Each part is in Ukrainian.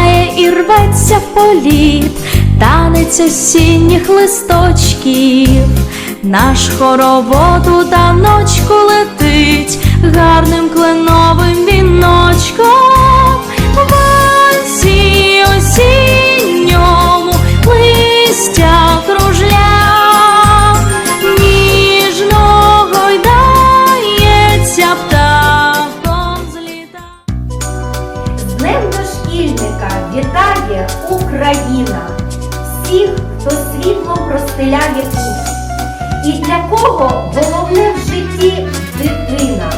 Кружляє і рветься політ, танець осінніх листочків. Наш хоровод у даночку летить гарним кленовим віночком. Вальсі осінньому І для кого головне в житті дитина,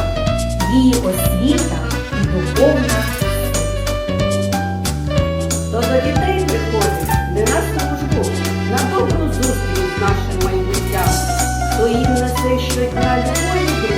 її освіта і духовна. Хто до дітей приходить не на службу, на добру зустріч з нашим майбуттям, то їм несе щодня любові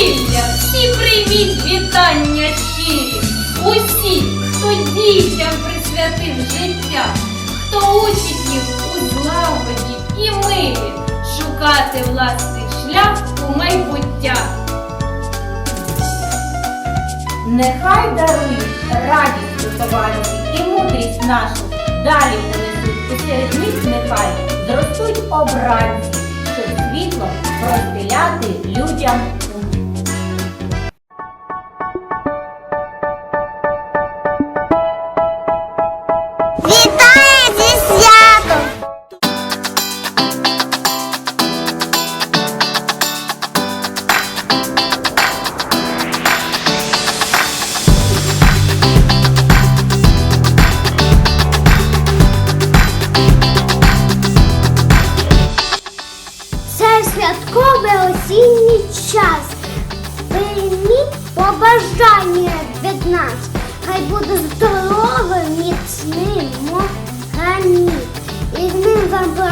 дошкілля всі прийміть вітання щирі. Усі, хто дітям присвятив життя, хто учить їх у злагоді і мирі шукати власний шлях у майбуття. Нехай дарують радість вихованці і мудрість нашу. Далі понесуть посеред них нехай зростуть обранці, щоб світло розділяти людям.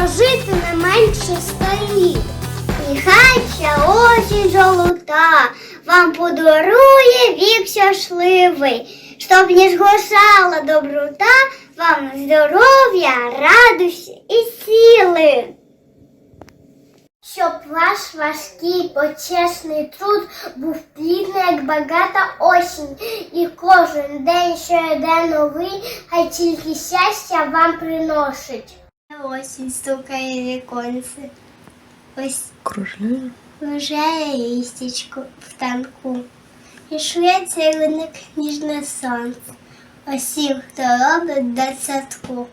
Прожити не менше стоїть. І хай ця осінь золота вам подарує вік щасливий, щоб не згасала доброта, вам здоров'я, радості і сили. Щоб ваш важкий почесний труд був плідний, як багата осінь, і кожен день, що йде новий, хай тільки щастя вам приносить. Осінь стукає віконце. Ось Кружляє. Лежає лістечко в танку. І шветься юник ніжне сонце. Усім, хто робить до садку.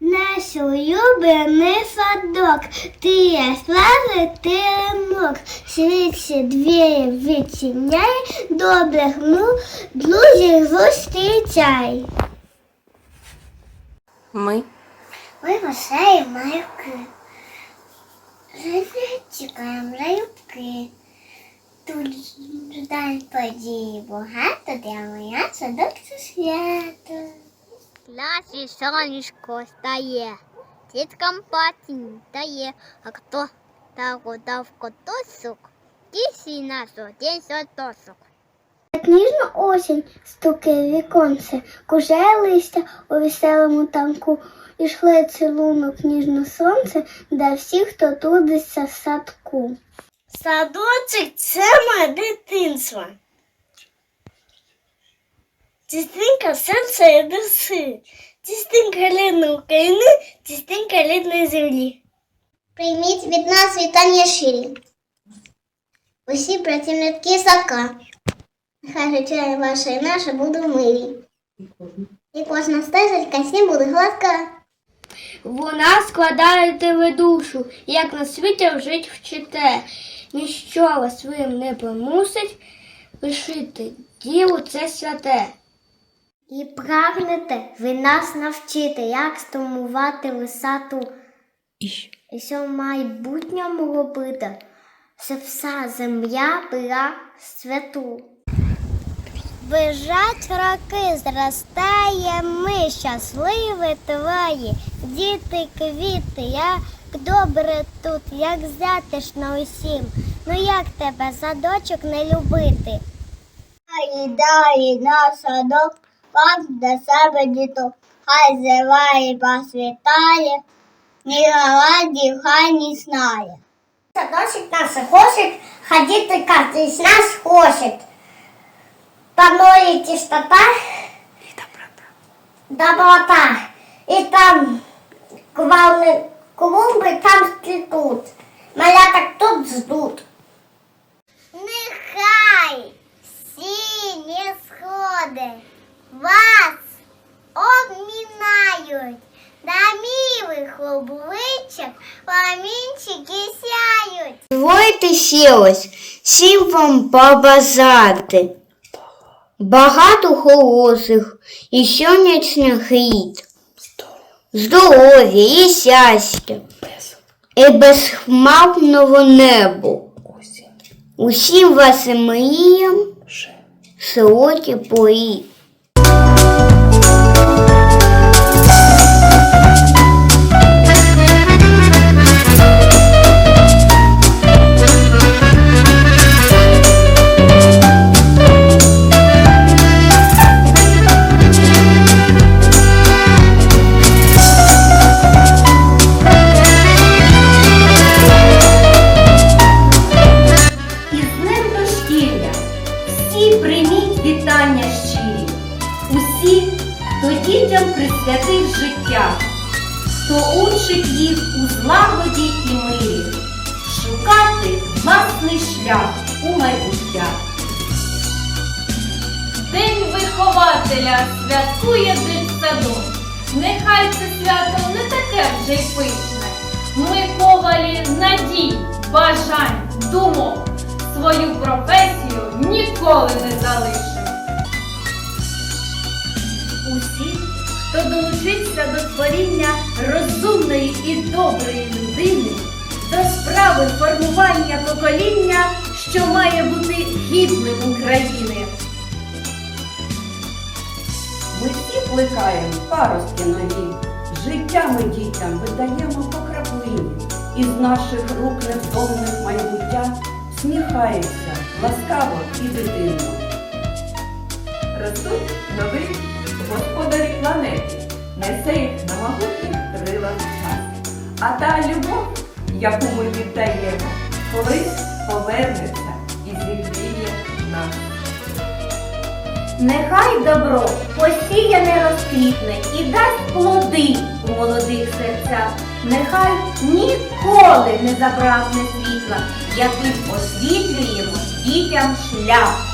Наш улюблений садок, ти є слави, ти ремок. Світі двері відчиняй, добрих ну, друзів зустрічай. Ми Ми веселі малюки. Чекаємо раюбки. Тут ждань події багато, для моя садок це свято. Класі сонечко стає, діткам паті не дає, а хто так удав котосок, тісі нас один сотосок. Як ніжна осінь стукає віконце, куже листя у веселому танку, і шле цілунок ніжне сонце для всіх, хто трудиться в садку. Садочок це моє дитинство. Частинка серця і дуси, частинка рідної України, частинка рідної землі. Прийміть від нас вітання щирі. Усі працівники садка. Нехай життя ваше і наше буде в мирі. І кожна стежечка всім буде гладка. Вона складає тебе душу, як на світі жить вчите. Ніщо вас своїм не примусить лишити діло це святе. І прагнете ви нас навчити, як стимувати висоту. І що в майбутньому робити, щоб вся земля була святу. Бежать роки, зростає ми, щасливі твої, діти, квіти, я добре тут, як затишно усім. Ну як тебе, садочок не любити? Дай на садок, вам до себе діток, хай зиває посвітає, ні галадів хай не знає. Садочок нас хочет, ходити кожен з нас хочет. Паноє чистота і доброта. Доброта. І там главные клумби там цветут. Маляток тут ждут. Нехай сині сходи вас обмінають. На милих обличчях пламінчики сяють. Дозвольте ще ось всім вам побажати. Багато хороших і сонячних літ. Здоров'я і щастя. І безхмарного небу. Усім вашим мріям широкі порі. Всі прийміть вітання щирі. Усі, хто дітям присвятив життя, хто учить їх у злагоді і мирі, шукати власний шлях у майбуття. День вихователя святкує дитсадок. Нехай це свято не таке вже й пишне. Ми ковалі надій, бажань, думок. Свою професію ніколи не залишимо. Усі, хто долучився до творіння розумної і доброї людини, до справи формування покоління, що має бути гідним України. Ми всі плекаємо паростки нові, життя ми дітям видаємо по краплині. Із наших рук невтомних майбуття сміхається ласкаво і дитинно. Ростуть нові господарі планети, несе їх на могутніх крилах час. А та любов, яку ми віддаємо, колись повернеться і зігріє нас. Нехай добро посіяне розквітне і дасть плоди у молодих серцях. Нехай ніколи не забрасне світла, яким освітлюємо дітям шлях.